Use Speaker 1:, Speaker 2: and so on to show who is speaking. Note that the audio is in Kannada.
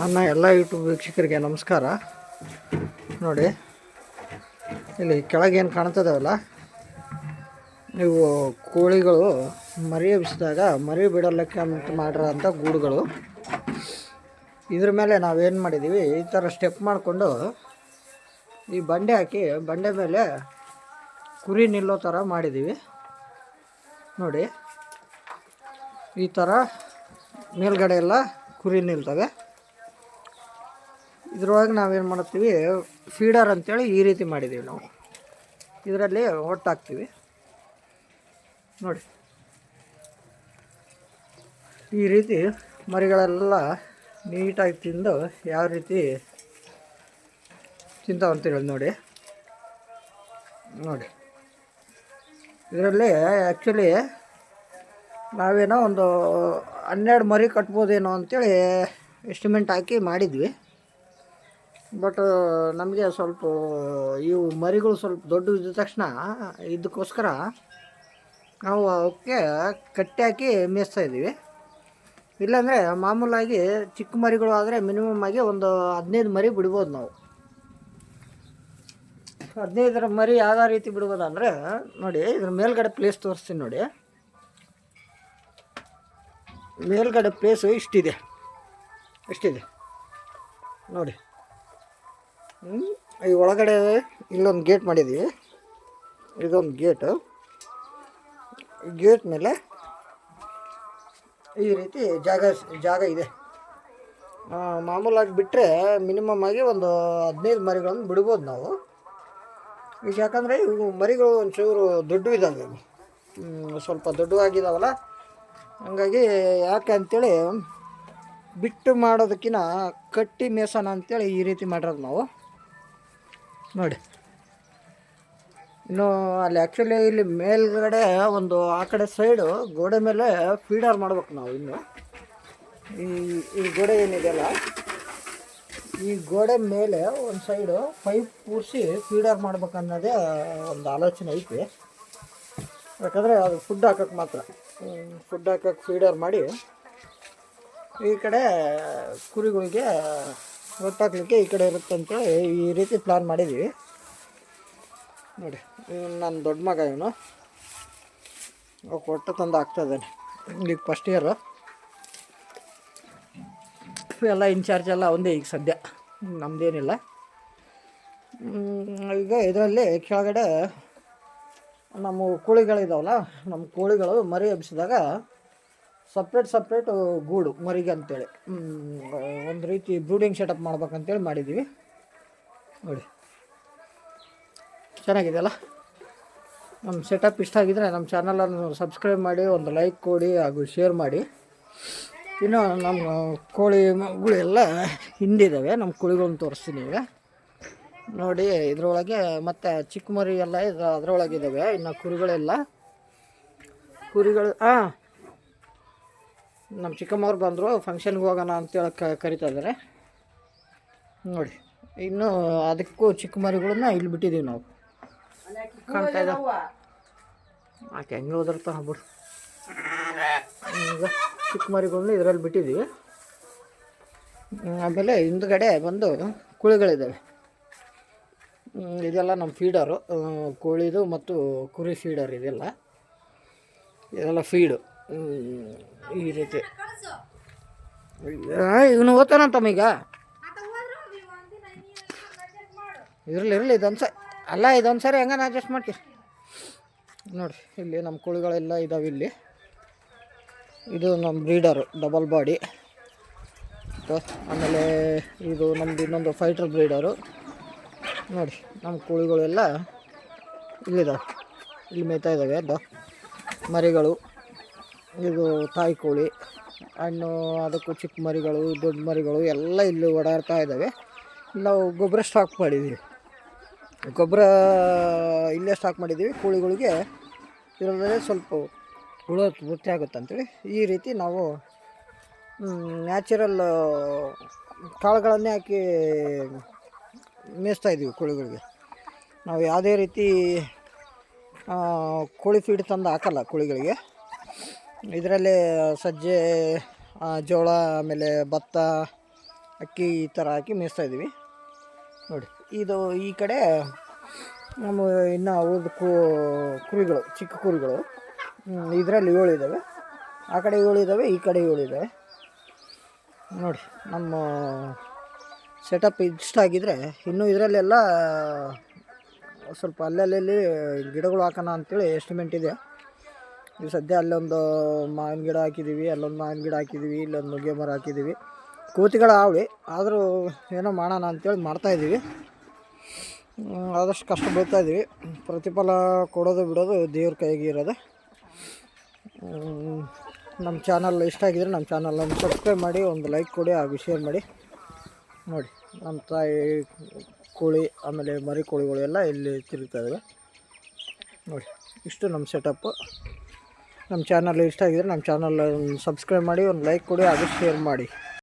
Speaker 1: ನನ್ನ ಎಲ್ಲ ಯೂಟ್ಯೂಬ್ ವೀಕ್ಷಕರಿಗೆ ನಮಸ್ಕಾರ. ನೋಡಿ, ಇಲ್ಲಿ ಕೆಳಗೇನು ಕಾಣ್ತದವಲ್ಲ, ನೀವು ಕೋಳಿಗಳು ಮರಿ ಬಿಸಿದಾಗ ಮರಿ ಬಿಡಲಿಕ್ಕೆ ಅಂತ ಮಾಡಿರೋಂಥ ಗೂಡುಗಳು. ಇದ್ರ ಮೇಲೆ ನಾವೇನು ಮಾಡಿದ್ದೀವಿ ಈ ಥರ ಸ್ಟೆಪ್ ಮಾಡಿಕೊಂಡು ಈ ಬಂಡೆ ಹಾಕಿ, ಬಂಡೆ ಮೇಲೆ ಕುರಿ ನಿಲ್ಲೋ ಥರ ಮಾಡಿದ್ದೀವಿ ನೋಡಿ, ಈ ಥರ ಮೇಲ್ಗಡೆ ಎಲ್ಲ ಕುರಿ ನಿಲ್ತವೆ. ಇದ್ರೊಳಗೆ ನಾವೇನು ಮಾಡ್ತೀವಿ ಫೀಡರ್ ಅಂತೇಳಿ ಈ ರೀತಿ ಮಾಡಿದ್ದೀವಿ ನಾವು. ಇದರಲ್ಲಿ ಒಟ್ಟಾಕ್ತೀವಿ ನೋಡಿ. ಈ ರೀತಿ ಮರಿಗಳೆಲ್ಲ ನೀಟಾಗಿ ತಿಂದು ಯಾವ ರೀತಿ ತಿಂತಾವ ಅಂತೇಳಿ ನೋಡಿ. ನೋಡಿ. ಇದರಲ್ಲಿ ಆ್ಯಕ್ಚುಲಿ ನಾವೇನೋ ಒಂದು ಹನ್ನೆರಡು ಮರಿ ಕಟ್ಬೋದೇನೋ ಅಂತೇಳಿ ಎಸ್ಟಿಮೇಟ್ ಹಾಕಿ ಮಾಡಿದ್ವಿ. ಬಟ್ ನಮಗೆ ಸ್ವಲ್ಪ ಇವು ಮರಿಗಳು ಸ್ವಲ್ಪ ದೊಡ್ಡ ಇದ್ದ ತಕ್ಷಣ ಇದಕ್ಕೋಸ್ಕರ ನಾವು ಅವಕ್ಕೆ ಕಟ್ಟಿ ಹಾಕಿ ಮೇಯಿಸ್ತಾ ಇದ್ದೀವಿ. ಇಲ್ಲಾಂದರೆ ಮಾಮೂಲಾಗಿ ಚಿಕ್ಕ ಮರಿಗಳು ಆದರೆ ಮಿನಿಮಮ್ ಆಗಿ ಒಂದು ಹದಿನೈದು ಮರಿ ಬಿಡ್ಬೋದು ನಾವು. ಹದಿನೈದರ ಮರಿ ಯಾವ ರೀತಿ ಬಿಡ್ಬೋದು ಅಂದರೆ ನೋಡಿ, ಇದ್ರ ಮೇಲ್ಗಡೆ ಪ್ಲೇಸ್ ತೋರಿಸ್ತೀನಿ ನೋಡಿ. ಮೇಲ್ಗಡೆ ಪ್ಲೇಸು ಇಷ್ಟಿದೆ. ಇಷ್ಟಿದೆ. ನೋಡಿ? ಈ ಒಳಗಡೆ ಇಲ್ಲೊಂದು ಗೇಟ್ ಮಾಡಿದ್ದೀವಿ ಇದೊಂದು ಗೇಟು. ಗೇಟ್ ಮೇಲೆ ಈ ರೀತಿ ಜಾಗ ಜಾಗ ಇದೆ. ಮಾಮೂಲಾಗಿ ಬಿಟ್ಟರೆ ಮಿನಿಮಮ್ ಆಗಿ ಒಂದು ಹದಿನೈದು ಮರಿಗಳನ್ನು ಬಿಡ್ಬೋದು ನಾವು. ಈಗ ಯಾಕಂದರೆ ಇವು ಮರಿಗಳು ಒಂಚೂರು ದೊಡ್ಡ ಇದ್ದಾವೆ ಸ್ವಲ್ಪ ದೊಡ್ಡವಾಗಿದ್ದಾವಲ್ಲ ಹಂಗಾಗಿ ಯಾಕೆ ಅಂತೇಳಿ ಬಿಟ್ಟು ಮಾಡೋದಕ್ಕಿಂತ ಕಟ್ಟಿ ಮೇಸನ ಅಂತೇಳಿ ಈ ರೀತಿ ಮಾಡಿರೋದು ನಾವು. ನೋಡಿ. ಇನ್ನು ಅಲ್ಲಿ ಆ್ಯಕ್ಚುಲಿ ಇಲ್ಲಿ ಮೇಲ್ಗಡೆ ಒಂದು ಆ ಕಡೆ ಸೈಡು ಗೋಡೆ ಮೇಲೆ ಫೀಡರ್ ಮಾಡ್ಬೇಕು ನಾವು ಇನ್ನು. ಈ ಈ ಗೋಡೆ ಏನಿದೆಯಲ್ಲ ಈ ಗೋಡೆ ಮೇಲೆ ಒಂದು ಸೈಡು ಪೈಪ್ ಕೂರಿಸಿ ಫೀಡರ್ ಮಾಡ್ಬೇಕನ್ನೋದೇ ಒಂದು ಆಲೋಚನೆ ಐತಿ. ಯಾಕಂದರೆ ಅದು ಫುಡ್ ಹಾಕೋಕ್ಕೆ ಮಾತ್ರ. ಫುಡ್ ಹಾಕೋಕ್ಕೆ ಫೀಡರ್ ಮಾಡಿ ಈ ಕಡೆ ಕುರಿಗಳಿಗೆ ಒಟ್ಟಾಕ್ಲಿಕ್ಕೆ ಈ ಕಡೆ ಇರುತ್ತಂತ ಈ ರೀತಿ ಪ್ಲ್ಯಾನ್ ಮಾಡಿದ್ದೀವಿ ನೋಡಿ ನನ್ನ ದೊಡ್ಡ ಮಗ ಇವನು. ಕೊಟ್ಟು ತಂದು ಆಗ್ತಾ ಇದ್ದಾನೆ. ಈಗ ಫಸ್ಟ್ ಇಯರು ಎಲ್ಲ ಇನ್ಚಾರ್ಜ್ ಎಲ್ಲ ಒಂದೇ ಈಗ ಸದ್ಯ. ನಮ್ಮದೇನಿಲ್ಲ ಈಗ ಇದರಲ್ಲಿ ಕೆಳಗಡೆ ನಮ್ಮ ಕೋಳಿಗಳಿದಾವಲ್ಲ, ನಮ್ಮ ಕೋಳಿಗಳು ಮರಿ ಎಬ್ಸಿದಾಗ ಸಪ್ರೇಟ್ ಸಪ್ರೇಟ್ ಗೂಡು, ಮರಿಗೆ ಅಂತೇಳಿ. ಒಂದು ರೀತಿ ಬ್ರೂಡಿಂಗ್ ಸೆಟಪ್ ಮಾಡ್ಬೇಕಂತೇಳಿ ಮಾಡಿದ್ದೀವಿ ನೋಡಿ. ಚೆನ್ನಾಗಿದೆಯಲ್ಲ? ನಮ್ಮ ಸೆಟಪ್ ಇಷ್ಟ ಆಗಿದ್ರೆ ನಮ್ಮ ಚಾನಲನ್ನು ಸಬ್ಸ್ಕ್ರೈಬ್ ಮಾಡಿ, ಒಂದು ಲೈಕ್ ಕೊಡಿ ಹಾಗೂ ಶೇರ್ ಮಾಡಿ. ಇನ್ನು ನಮ್ಮ ಕೋಳಿಗಳು ಎಲ್ಲ ಹಿಂದಿದ್ದಾವೆ ನಮ್ಮ ಕೋಳಿಗಳನ್ನ ತೋರಿಸ್ತೀನಿ ಈಗ. ನೋಡಿ, ಇದರೊಳಗೆ ಮತ್ತು ಚಿಕ್ಕ ಮರಿ ಎಲ್ಲ ಇದು ಅದರೊಳಗಿದ್ದಾವೆ ಇನ್ನು ಕುರಿಗಳೆಲ್ಲ. ಕುರಿಗಳು ಹಾಂ ನಮ್ಮ ಚಿಕ್ಕಮ್ಮವ್ರು ಬಂದರು ಫಂಕ್ಷನ್ಗೆ ಹೋಗೋಣ ಅಂತೇಳಿ ಕರಿತಾ ಇದ್ದಾರೆ ನೋಡಿ, ಇನ್ನು ಅದಕ್ಕೂ ಚಿಕ್ಕ ಮರಿಗಳನ್ನ ಇಲ್ಲಿ ಬಿಟ್ಟಿದ್ದೀವಿ ನಾವು. ಕಾಣ್ತಾ ಇದ್ದ ಆಕೆ ಹೆಂಗೆ ಹೋದ್ರತ ಬಿಡು ಚಿಕ್ಕ ಮರಿಗಳನ್ನ ಇದರಲ್ಲಿ ಬಿಟ್ಟಿದ್ದೀವಿ. ಆಮೇಲೆ ಹಿಂದ್ಗಡೆ ಬಂದು ಕುಳಿಗಳಿದ್ದಾವೆ ಇದೆಲ್ಲ ನಮ್ಮ ಫೀಡರು ಕೋಳಿದು ಮತ್ತು ಕುರಿ ಫೀಡರ್ ಇದೆಲ್ಲ. ಇದೆಲ್ಲ ಫೀಡು ಈ ರೀತಿ. ಇವನು ಓದ್ತಾನಂತಮ್ಮ ಈಗ? ಇರಲಿ ಇರಲಿ ಇದೊಂದು ಅಲ್ಲ ಇದೊಂದು ಸರಿ ಹೆಂಗಾನ ಅಡ್ಜಸ್ಟ್ ಮಾಡ್ತೀರಿ ನೋಡಿ ಇಲ್ಲಿ ನಮ್ಮ ಕುಳಿಗಳೆಲ್ಲ ಇದಾವೆ ಇಲ್ಲಿ. ಇದು ನಮ್ಮ ಬ್ರೀಡರು ಡಬಲ್ ಬಾಡಿ ಆಮೇಲೆ ಇದು ನಮ್ಮದು ಇನ್ನೊಂದು ಫೈಟರ್ ಬ್ರೀಡರು ನೋಡಿ ನಮ್ಮ ಕೋಳಿಗಳೆಲ್ಲ ಇಲ್ಲಿದ್ದಾವೆ ಇಲ್ಲಿ ಮೇಯ್ತಾ ಇದ್ದಾವೆ ಅದು ಮರಿಗಳು. ಇದು ತಾಯಿ ಕೋಳಿ, ಹಣ್ಣು, ಅದಕ್ಕೂ ಚಿಕ್ಕ ಮರಿಗಳು, ದೊಡ್ಡ ಮರಿಗಳು ಎಲ್ಲ ಇಲ್ಲಿ ಓಡಾಡ್ತಾ ಇದ್ದಾವೆ. ನಾವು ಗೊಬ್ಬರ ಸ್ಟಾಕ್ ಮಾಡಿದ್ದೀವಿ. ಗೊಬ್ಬರ ಇಲ್ಲೇ ಸ್ಟಾಕ್ ಮಾಡಿದ್ದೀವಿ. ಕೋಳಿಗಳಿಗೆ ಇದರಲ್ಲೇ ಸ್ವಲ್ಪ ಹುಳ ವೃತ್ತಿ ಆಗುತ್ತೆ ಅಂತೇಳಿ ಈ ರೀತಿ ನಾವು ನ್ಯಾಚುರಲ್ ಕಾಳುಗಳನ್ನೇ ಹಾಕಿ ಮೇಯಿಸ್ತಾ ಇದ್ದೀವಿ ಕೋಳಿಗಳಿಗೆ. ನಾವು ಯಾವುದೇ ರೀತಿ ಕೋಳಿ ಫೀಡ್ ತಂದು ಹಾಕಲ್ಲ ಕೋಳಿಗಳಿಗೆ. ಇದರಲ್ಲೇ ಸಜ್ಜೆ ಜೋಳ, ಆಮೇಲೆ ಭತ್ತ, ಅಕ್ಕಿ ಈ ಥರ ಹಾಕಿ ಮೇಯಿಸ್ತಾ ಇದ್ದೀವಿ. ನೋಡಿ, ಇದು ಈ ಕಡೆ ನಮ್ಮ ಇನ್ನು ಉಳಿದ ಕುರಿಗಳು, ಚಿಕ್ಕ ಕುರಿಗಳು. ಇದರಲ್ಲಿ ಏಳು ಇದ್ದಾವೆ ಆ ಕಡೆ ಏಳು ಇದ್ದಾವೆ ಈ ಕಡೆ ಏಳು ಇದ್ದಾವೆ ನೋಡಿ, ನಮ್ಮ ಸೆಟಪ್ ಇಷ್ಟ ಆಗಿದ್ರೆ, ಇನ್ನು ಇದರಲ್ಲೆಲ್ಲ ಸ್ವಲ್ಪ ಅಲ್ಲಲ್ಲಿ ಗಿಡಗಳು ಹಾಕೋಣ ಅಂತೇಳಿ ಎಸ್ಟಿಮೆಂಟ್ ಇದೆ. ಈಗ ಸದ್ಯ ಅಲ್ಲೊಂದು ಮಾವಿನ ಗಿಡ ಹಾಕಿದ್ದೀವಿ, ಅಲ್ಲೊಂದು ಮಾವಿನ ಗಿಡ ಹಾಕಿದ್ದೀವಿ, ಇಲ್ಲೊಂದು ನುಗ್ಗೆ ಮರ ಹಾಕಿದ್ದೀವಿ. ಕೋತಿಗಳು ಆವಳಿ ಆದರೂ ಏನೋ ಮಾಡೋಣ ಅಂತೇಳಿ ಮಾಡ್ತಾಯಿದ್ದೀವಿ ಆದಷ್ಟು ಕಷ್ಟ ಬೀಳ್ತಾಯಿದ್ದೀವಿ ಪ್ರತಿಫಲ ಕೊಡೋದು ಬಿಡೋದು ದೇವ್ರ ಕೈಗೆ ಇರೋದು. ನಮ್ಮ ಚಾನಲ್ ಇಷ್ಟ ಆಗಿದ್ರೆ ನಮ್ಮ ಚಾನಲನ್ನು ಸಬ್ಸ್ಕ್ರೈಬ್ ಮಾಡಿ, ಒಂದು ಲೈಕ್ ಕೊಡಿ, ಹಾಗೂ ಶೇರ್ ಮಾಡಿ. ನೋಡಿ, ನಮ್ಮ ತಾಯಿ ಕೋಳಿ, ಆಮೇಲೆ ಮರಿ ಕೋಳಿಗಳು ಎಲ್ಲ ಇಲ್ಲಿ ತಿರುಗ್ತಾ ಇದ್ದಾವೆ ನೋಡಿ, ಇಷ್ಟು ನಮ್ಮ ಸೆಟಪ್ಪು ನಮ್ಮ ಚಾನಲ್ ಇಷ್ಟ ಆಗಿದ್ರೆ ನಮ್ಮ ಚಾನಲ್ ಸಬ್ಸ್ಕ್ರೈಬ್ ಮಾಡಿ ಒಂದು ಲೈಕ್ ಕೊಡಿ ಹಾಗೂ ಶೇರ್ ಮಾಡಿ.